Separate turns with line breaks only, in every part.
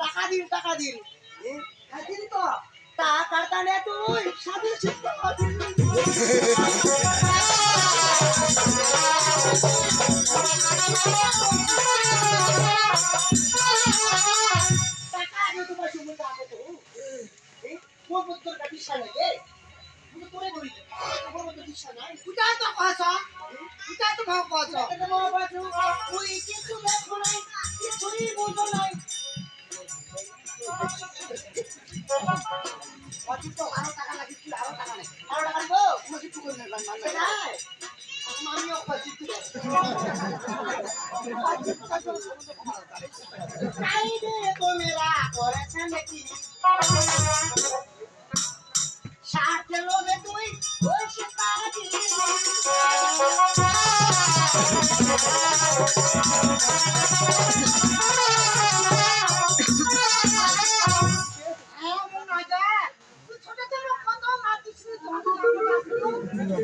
টাকা দিন টাকা দিন
তো?
টাকার কানে তুই স্বাধীন
উঠা তো কথা উঠা তো
কথা উই অযুক্ত আরও টাকা লাগে
কি আরও টাকা লাগে আরও টাকা
লাগবো
কোনো কিছু করি না
আমি অপজিত তো মেলা করেছে নাকি সাথে লোভে তুই ওই সে
তারা দিলি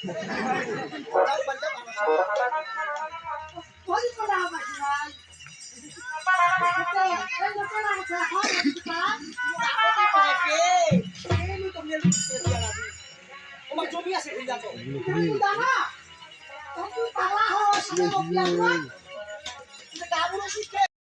Oke.
Ini tuh milik